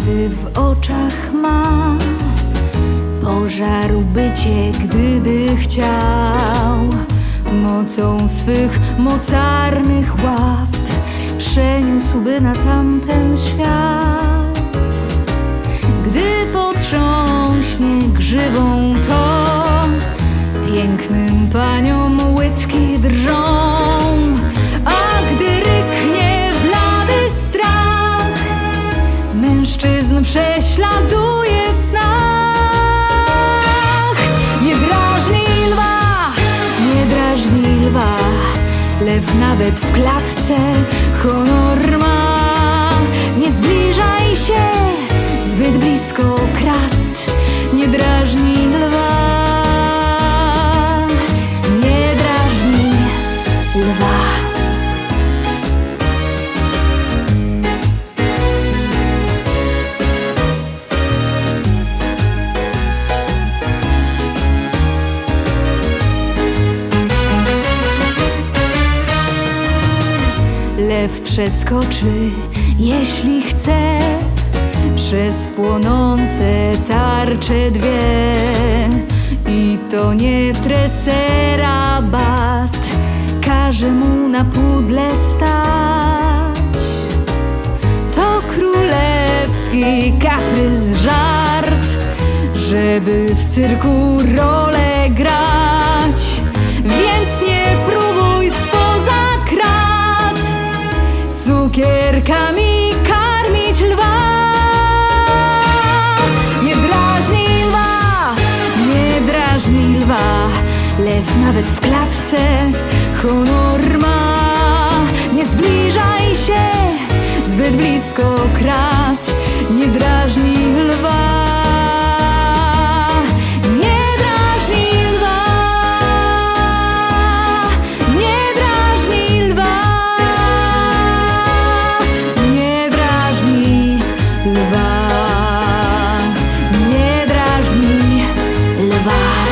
w oczach ma. Pożarłby cię, gdyby chciał. Mocą swych mocarnych łap przeniósłby na tamten świat. Gdy potrząśnie grzywą to Pięknym paniom łydki drżą Mężczyzn prześladuje w snach. Nie drażnij lwa, nie drażnij lwa. Lew nawet w klatce honor ma. Nie Lew przeskoczy, jeśli chce, przez płonące tarcze dwie. I to nie tresera bat, każe mu na pudle stać. To królewski kaprys żart, żeby w cyrku rolę grać. Lew nawet w klatce. Honor ma. Nie zbliżaj się. Zbyt blisko krat. Nie drażni lwa. Lwa. Nie drażni lwa.